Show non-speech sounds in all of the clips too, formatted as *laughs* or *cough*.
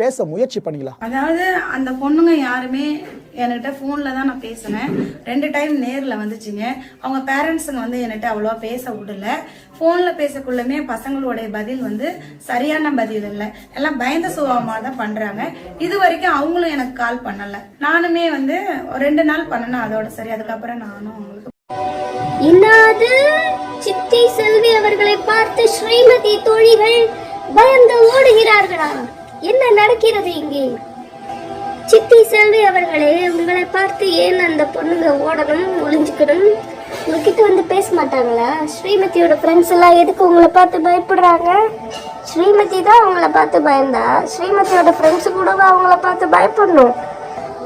பேச முயற்சி பண்ணீங்களா அதாவது அந்த பொண்ணுங்க யாருமே என்கிட்ட ஃபோனில் தான் நான் பேசினேன் ரெண்டு டைம் நேரில் வந்துச்சுங்க. அவங்க பேரண்ட்ஸுங்க வந்து என்கிட்ட அவ்வளோவா பேச விடல. ஃபோனில் பேசக்குள்ளமே பசங்களுடைய பதில் வந்து சரியான பதில் இல்லை. எல்லாம் பயந்த சுபாவமாக தான் பண்ணுறாங்க இது வரைக்கும் அவங்களும் எனக்கு கால் பண்ணலை. நானுமே வந்து ஒரு ரெண்டு நாள் பண்ணேன் அதோட சரி. அதுக்கப்புறம் நானும் அவங்களுக்கு இன்னாது சித்தி செல்வி அவர்களை பார்த்து ஸ்ரீமதி தோழிகள் பயந்து ஓடுகிறார்களா? என்ன நடக்கிறது இங்கே? சித்தி செல்வி அவர்களே உங்களை பார்த்து ஏன் அந்த பொண்ணுங்க ஓடணும் ஒளிஞ்சுக்கணும்? உங்ககிட்ட வந்து பேச மாட்டாங்களா? ஸ்ரீமதியோட ஃப்ரெண்ட்ஸ் எல்லாம் எதுக்கு உங்களை பார்த்து பயப்படுறாங்க? ஸ்ரீமதி தான் அவங்கள பார்த்து பயந்தா? ஸ்ரீமதியோட ஃப்ரெண்ட்ஸ் கூட அவங்கள பார்த்து பயப்படணும்?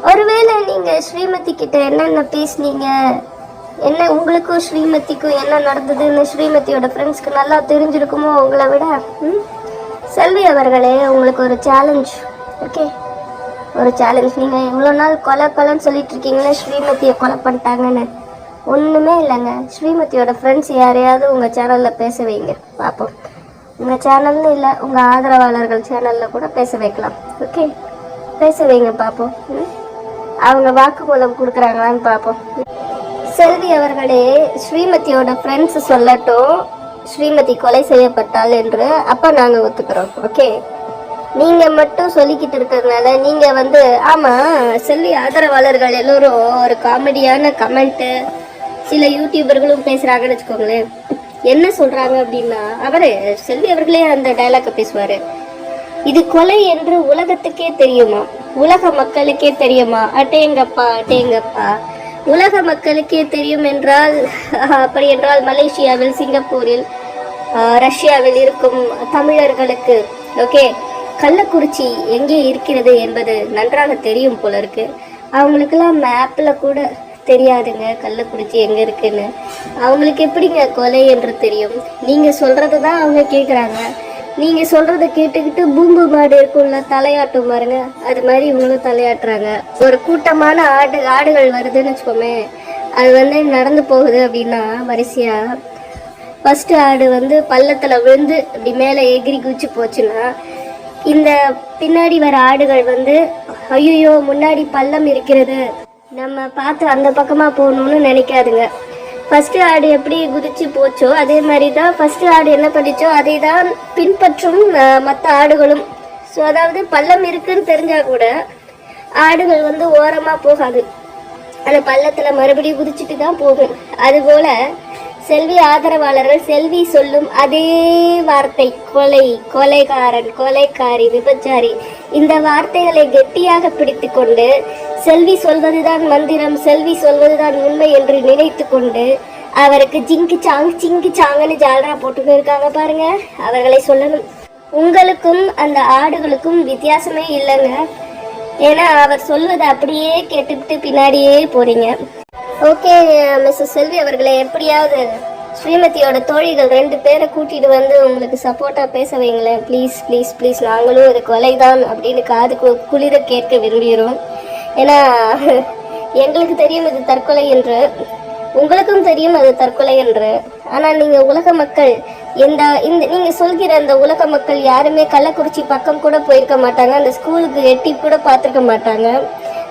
ஒருவேளை நீங்கள் ஸ்ரீமதி கிட்ட என்னென்ன பேசுனீங்க? என்ன உங்களுக்கும் ஸ்ரீமதிக்கும் என்ன நடந்ததுன்னு ஸ்ரீமதியோட ஃப்ரெண்ட்ஸ்க்கு நல்லா தெரிஞ்சிருக்குமோ உங்களை விட? ம்? செல்வி அவர்களே உங்களுக்கு ஒரு சேலஞ்ச் ஓகே ஒரு சேலஞ்ச் நீங்கள் இவ்வளோ நாள் கொலை கொலைன்னு சொல்லிட்டு இருக்கீங்களே ஸ்ரீமதியை கொலை பண்ணிட்டாங்கன்னு. ஒன்றுமே இல்லைங்க. ஸ்ரீமதியோட ஃப்ரெண்ட்ஸ் யாரையாவது உங்கள் சேனலில் பேச வைங்க. பார்ப்போம். உங்கள் சேனல்னு இல்லை உங்கள் ஆதரவாளர்கள் சேனலில் கூட பேச வைக்கலாம். ஓகே பேச வைங்க பார்ப்போம். ம்? அவங்க வாக்குமூலம் கொடுக்குறாங்களான்னு பார்ப்போம். செல்வி அவர்களே ஸ்ரீமதியோட ஃப்ரெண்ட்ஸ் சொல்லட்டும். ஸ்ரீமதி கொலை செய்யப்பட்டாள் என்று அப்போ நாங்கள் ஒத்துக்கிறோம் ஓகே நீங்கள் மட்டும் சொல்லிக்கிட்டு இருக்கிறதுனால நீங்கள் வந்து ஆமாம் செல்வி ஆதரவாளர்கள் எல்லோரும் ஒரு காமெடியான கமெண்ட்டு சில யூடியூபர்களும் பேசுகிறாங்கன்னு வச்சுக்கோங்களேன். என்ன சொல்கிறாங்க அப்படின்னா அவரு செல்வி அவர்களே அந்த டைலாக்கை பேசுவார். இது கொலை என்று உலகத்துக்கே தெரியுமா? உலக மக்களுக்கே தெரியுமா? அட்டேங்கப்பா அட்டேங்கப்பா. உலக மக்களுக்கே தெரியும் என்றால் *laughs* அப்படி என்றால் மலேசியாவில் சிங்கப்பூரில் ரஷ்யாவில் இருக்கும் தமிழர்களுக்கு ஓகே கள்ளக்குறிச்சி எங்கே இருக்கிறது என்பது நன்றாக தெரியும் போல இருக்கு. அவங்களுக்கெல்லாம் மேப்பில் கூட தெரியாதுங்க கள்ளக்குறிச்சி எங்கே இருக்குன்னு. அவங்களுக்கு எப்படிங்க கொலை என்று தெரியும்? நீங்கள் சொல்கிறது தான் அவங்க கேட்குறாங்க நீங்கள் சொல்கிறத கேட்டுக்கிட்டு பூம்பு மாடு இருக்கும்ல தலையாட்டும் பாருங்க. அது மாதிரி இவங்களும் தலையாட்டுறாங்க. ஒரு கூட்டமான ஆடு ஆடுகள் வருதுன்னு வச்சுக்கோமே அது வந்து நடந்து போகுது அப்படின்னா வரிசையாக ஃபஸ்ட்டு ஆடு வந்து பள்ளத்தில் விழுந்து இப்படி மேலே எகிரி குச்சி போச்சுன்னா இந்த பின்னாடி வர ஆடுகள் வந்து ஐயோ முன்னாடி பள்ளம் இருக்கிறது. நம்ம பார்த்து அந்த பக்கமாக போகணும்னு நினைக்காதுங்க. ஃபஸ்ட்டு ஆடு எப்படி குதிச்சு போச்சோ அதே மாதிரி தான் ஃபஸ்ட்டு ஆடு என்ன பண்ணிச்சோ அதை தான் பின்பற்றும் மற்ற ஆடுகளும். ஸோ அதாவது பள்ளம் இருக்குன்னு தெரிஞ்சால் கூட ஆடுகள் வந்து ஓரமாக போகாது. அந்த பள்ளத்தில் மறுபடியும் குதிச்சுட்டு தான் போகும். அதுபோல் செல்வி ஆதரவாளர்கள் செல்வி சொல்லும் அதே வார்த்தை கொலை கொலைகாரன் கொலைக்காரி விபச்சாரி. இந்த வார்த்தைகளை கெட்டியாக பிடித்து கொண்டு செல்வி சொல்வதுதான் மந்திரம் செல்வி சொல்வதுதான் உண்மை என்று நினைத்து கொண்டு அவருக்கு ஜிங்கு சாங் சிங்கு சாங்கன்னு ஜாலரா போட்டுன்னு இருக்காங்க பாருங்க. அவர்களை சொல்லணும். உங்களுக்கும் அந்த ஆடுகளுக்கும் வித்தியாசமே இல்லைங்க. ஏன்னா அவர் சொல்வதை அப்படியே கேட்டுக்கிட்டு பின்னாடியே போறீங்க. ஓகே மிஸ்ஸஸ் செல்வி அவர்களை எப்படியாவது ஸ்ரீமதியோட தோழிகள் ரெண்டு பேரை கூட்டிட்டு வந்து உங்களுக்கு சப்போர்ட்டா பேச வைங்களேன். ப்ளீஸ் ப்ளீஸ் ப்ளீஸ் நாங்களும் இது கொலைதான் அப்படின்னு காதுக்கு குளிர கேட்க விரும்புகிறோம். ஏன்னா எங்களுக்கு தெரியும் இது தற்கொலை என்று. உங்களுக்கும் தெரியும் அது தற்கொலை என்று. ஆனால் நீங்கள் உலக மக்கள் இந்த இந்த நீங்கள் சொல்கிற அந்த உலக மக்கள் யாருமே கள்ளக்குறிச்சி பக்கம் கூட போயிருக்க மாட்டாங்க. அந்த ஸ்கூலுக்கு எட்டி கூட பார்த்துருக்க மாட்டாங்க.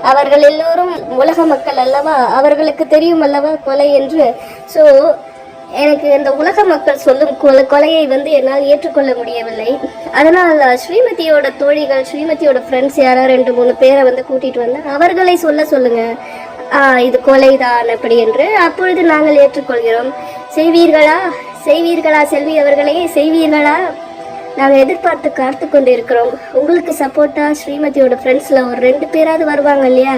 அவர்கள் எல்லோரும் உலக மக்கள் அல்லவா? அவர்களுக்கு தெரியும் அல்லவா கொலை என்று? ஸோ எனக்கு இந்த உலக மக்கள் சொல்லும் கொலை கொலையை வந்து என்னால் ஏற்றுக்கொள்ள முடியவில்லை. அதனால் ஸ்ரீமதியோட தோழிகள் ஸ்ரீமதியோட ஃப்ரெண்ட்ஸ் யாரோ ரெண்டு மூணு பேரை வந்து கூட்டிகிட்டு வந்து அவர்களை சொல்ல சொல்லுங்கள் ஆ, இது கொலைதான் அப்படி என்று. அப்பொழுது நாங்கள் ஏற்றுக்கொள்கிறோம். செய்வீர்களா? செய்வீர்களா செல்வி அவர்களே? செய்வீர்களா? நாங்கள் எதிர்பார்த்து காத்து கொண்டு இருக்கிறோம் உங்களுக்கு சப்போர்ட்டாக ஸ்ரீமதியோட ஃப்ரெண்ட்ஸில் ஒரு ரெண்டு பேராவது வருவாங்க இல்லையா?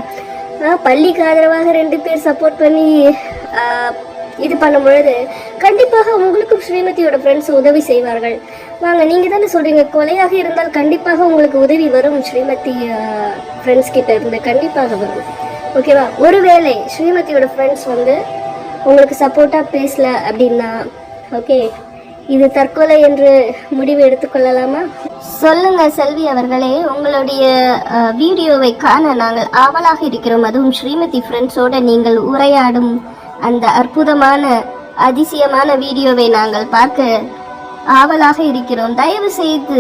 பள்ளிக்கு ஆதரவாக ரெண்டு பேர் சப்போர்ட் பண்ணி இது பண்ணும் பொழுது கண்டிப்பாக உங்களுக்கும் ஸ்ரீமதியோட ஃப்ரெண்ட்ஸ் உதவி செய்வார்கள். வாங்க நீங்கள் தானே சொல்கிறீங்க கொலையாக இருந்தால் கண்டிப்பாக உங்களுக்கு உதவி வரும் ஸ்ரீமதி ஃப்ரெண்ட்ஸ் கிட்ட இருந்து கண்டிப்பாக வரும். ஓகேவா ஒருவேளை ஸ்ரீமதியோட ஃப்ரெண்ட்ஸ் வந்து உங்களுக்கு சப்போர்ட்டாக பேசல அப்படின்னா ஓகே இது தற்கொலை என்று முடிவு எடுத்துக்கொள்ளலாமா சொல்லுங்க செல்வி அவர்களே உங்களுடைய வீடியோவை காண நாங்கள் ஆவலாக இருக்கிறோம். அதுவும் ஸ்ரீமதி ஃப்ரெண்ட்ஸோட நீங்கள் உரையாடும் அந்த அற்புதமான அதிசயமான வீடியோவை நாங்கள் பார்க்க ஆவலாக இருக்கிறோம். தயவு செய்து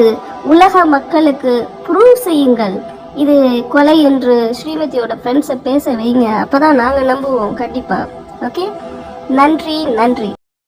உலக மக்களுக்கு ப்ரூவ் செய்யுங்கள். இது கொலை என்று ஸ்ரீமதியோட ஃப்ரெண்ட்ஸை பேச வைங்க. அப்போ தான் நாங்கள் நம்புவோம். கண்டிப்பாக ஓகே நன்றி நன்றி.